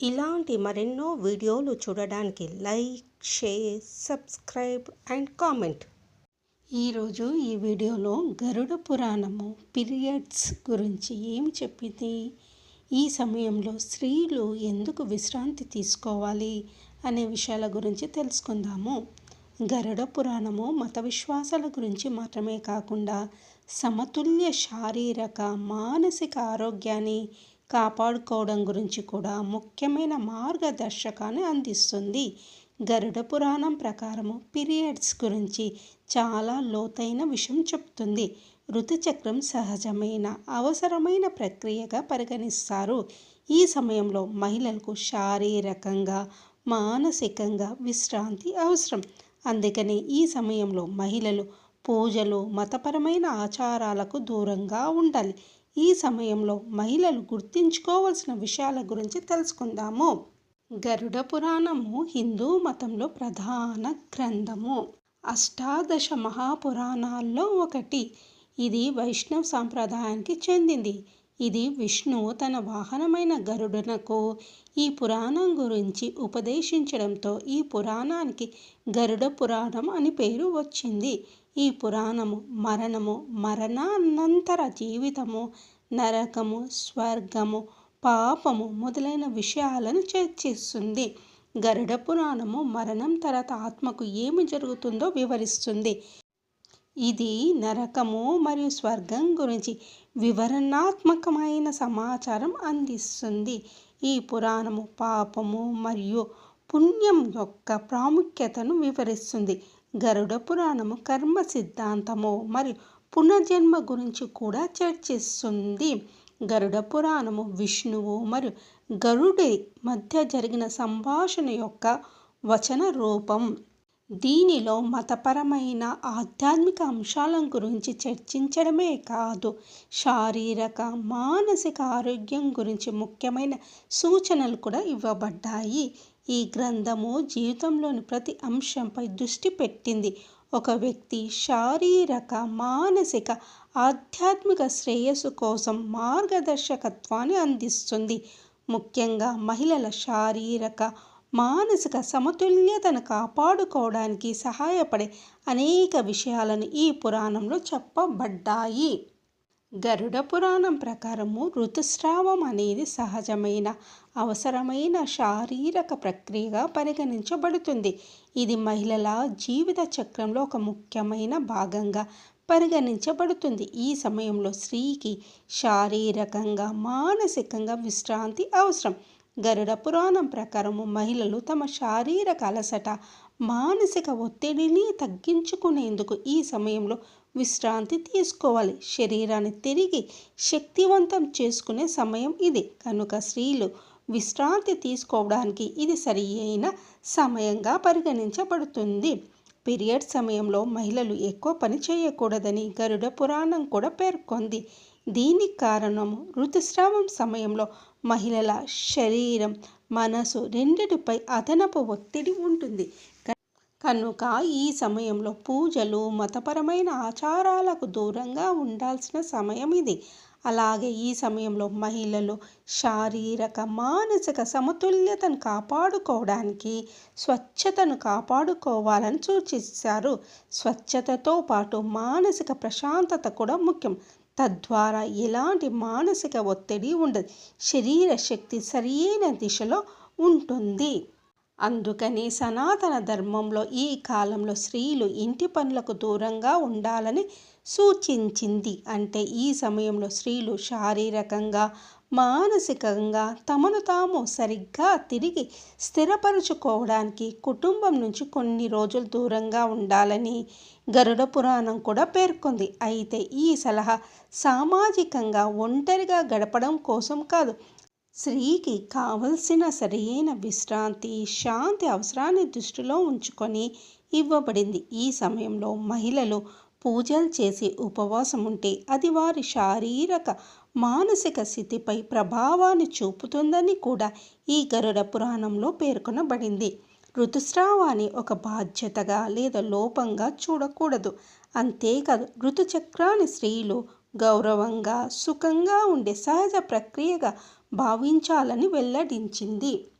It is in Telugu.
ఇలాంటి మరెన్నో వీడియోలు చూడడానికి like share subscribe and comment. ఈరోజు ఈ వీడియోలో గరుడ పురాణము పీరియడ్స్ గురించి ఏమి చెప్పింది? ఈ సమయంలో స్త్రీలు ఎందుకు విశ్రాంతి తీసుకోవాలి అనే విషయాల గురించి తెలుసుకుందాము. గరుడ పురాణము మత విశ్వాసాల గురించి మాత్రమే కాకుండా సమతుల్య శారీరక మానసిక ఆరోగ్యాన్ని కాపాడుకోవడం గురించి కూడా ముఖ్యమైన మార్గదర్శకాన్ని అందిస్తుంది. గరుడ పురాణం ప్రకారము పీరియడ్స్ గురించి చాలా లోతైన విషయం చెప్తుంది. ఋతుచక్రం సహజమైన అవసరమైన ప్రక్రియగా పరిగణిస్తారు. ఈ సమయంలో మహిళలకు శారీరకంగా మానసికంగా విశ్రాంతి అవసరం. అందుకని ఈ సమయంలో మహిళలు పూజలు మతపరమైన ఆచారాలకు దూరంగా ఉండాలి. ఈ సమయంలో మహిళలు గుర్తుంచుకోవాల్సిన విషయాల గురించి తెలుసుకుందాము. గరుడ పురాణము హిందూ మతంలో ప్రధాన గ్రంథము. అష్టాదశ మహాపురాణాల్లో ఒకటి. ఇది వైష్ణవ్ సాంప్రదాయానికి చెందింది. ఇది విష్ణువు తన వాహనమైన గరుడనకు ఈ పురాణం గురించి ఉపదేశించడంతో ఈ పురాణానికి గరుడ పురాణం అని పేరు వచ్చింది. ఈ పురాణము మరణము మరణానంతర జీవితము నరకము స్వర్గము పాపము మొదలైన విషయాలను చర్చిస్తుంది. గరుడ పురాణము మరణం తర్వాత ఆత్మకు ఏమి జరుగుతుందో వివరిస్తుంది. ఇది నరకము మరియు స్వర్గం గురించి వివరణాత్మకమైన సమాచారం అందిస్తుంది. ఈ పురాణము పాపము మరియు పుణ్యం యొక్క ప్రాముఖ్యతను వివరిస్తుంది. గరుడ పురాణము కర్మ సిద్ధాంతము మరియు పునర్జన్మ గురించి కూడా చర్చిస్తుంది. గరుడ పురాణము విష్ణువు మరియు గరుడి మధ్య జరిగిన సంభాషణ యొక్క వచన రూపం. దీనిలో మతపరమైన ఆధ్యాత్మిక అంశాల గురించి చర్చించడమే కాదు శారీరక మానసిక ఆరోగ్యం గురించి ముఖ్యమైన సూచనలు కూడా ఇవ్వబడ్డాయి. ఈ గ్రంథము జీవితంలోని ప్రతి అంశంపై దృష్టి పెట్టింది. ఒక వ్యక్తి శారీరక మానసిక ఆధ్యాత్మిక శ్రేయస్సు కోసం మార్గదర్శకత్వాన్ని అందిస్తుంది. ముఖ్యంగా మహిళల శారీరక మానసిక సమతుల్యతను కాపాడుకోవడానికి సహాయపడే అనేక విషయాలను ఈ పురాణంలో చెప్పబడ్డాయి. గరుడ పురాణం ప్రకారము ఋతుస్రావం అనేది సహజమైన అవసరమైన శారీరక ప్రక్రియగా పరిగణించబడుతుంది. ఇది మహిళల జీవిత చక్రంలో ఒక ముఖ్యమైన భాగంగా పరిగణించబడుతుంది. ఈ సమయంలో స్త్రీకి శారీరకంగా మానసికంగా విశ్రాంతి అవసరం. గరుడ పురాణం ప్రకారము మహిళలు తమ శారీరక అలసట మానసిక ఒత్తిడిని తగ్గించుకునేందుకు ఈ సమయంలో విశ్రాంతి తీసుకోవాలి. శరీరాన్ని తిరిగి శక్తివంతం చేసుకునే సమయం ఇది. కనుక స్త్రీలు విశ్రాంతి తీసుకోవడానికి ఇది సరి అయిన సమయంగా పరిగణించబడుతుంది. పీరియడ్ సమయంలో మహిళలు ఎక్కువ పని చేయకూడదని గరుడ పురాణం కూడా పేర్కొంది. దీనికి కారణము ఋతుస్రావం సమయంలో మహిళల శరీరం మనసు రెండిటిపై అదనపు ఒత్తిడి ఉంటుంది. కనుక ఈ సమయంలో పూజలు మతపరమైన ఆచారాలకు దూరంగా ఉండాల్సిన సమయం ఇది. అలాగే ఈ సమయంలో మహిళలు శారీరక మానసిక సమతుల్యతను కాపాడుకోవడానికి స్వచ్ఛతను కాపాడుకోవాలని సూచిస్తారు. స్వచ్ఛతతో పాటు మానసిక ప్రశాంతత కూడా ముఖ్యం. తద్వారా ఎలాంటి మానసిక ఒత్తిడి ఉండదు. శరీర శక్తి సరియైన దిశలో ఉంటుంది. అందుకని సనాతన ధర్మంలో ఈ కాలంలో స్త్రీలు ఇంటి పనులకు దూరంగా ఉండాలని సూచించింది. అంటే ఈ సమయంలో స్త్రీలు శారీరకంగా మానసికంగా తమను తాము సరిగ్గా తిరిగి స్థిరపరుచుకోవడానికి కుటుంబం నుంచి కొన్ని రోజులు దూరంగా ఉండాలని గరుడ పురాణం కూడా పేర్కొంది. అయితే ఈ సలహా సామాజికంగా ఒంటరిగా గడపడం కోసం కాదు స్త్రీకి కావలసిన సరైన విశ్రాంతి శాంతి అవసరాన్ని దృష్టిలో ఉంచుకొని ఇవ్వబడింది. ఈ సమయంలో మహిళలు పూజలు చేసి ఉపవాసం ఉంటే అది వారి శారీరక మానసిక స్థితిపై ప్రభావాన్ని చూపుతుందని కూడా ఈ గరుడ పురాణంలో పేర్కొనబడింది. ఋతుస్రావాన్ని ఒక బాధ్యతగా లేదా లోపంగా చూడకూడదు. అంతేకాదు ఋతుచక్రాన్ని స్త్రీలు గౌరవంగా సుఖంగా ఉండే సహజ ప్రక్రియగా భావించాలని వెల్లడించింది.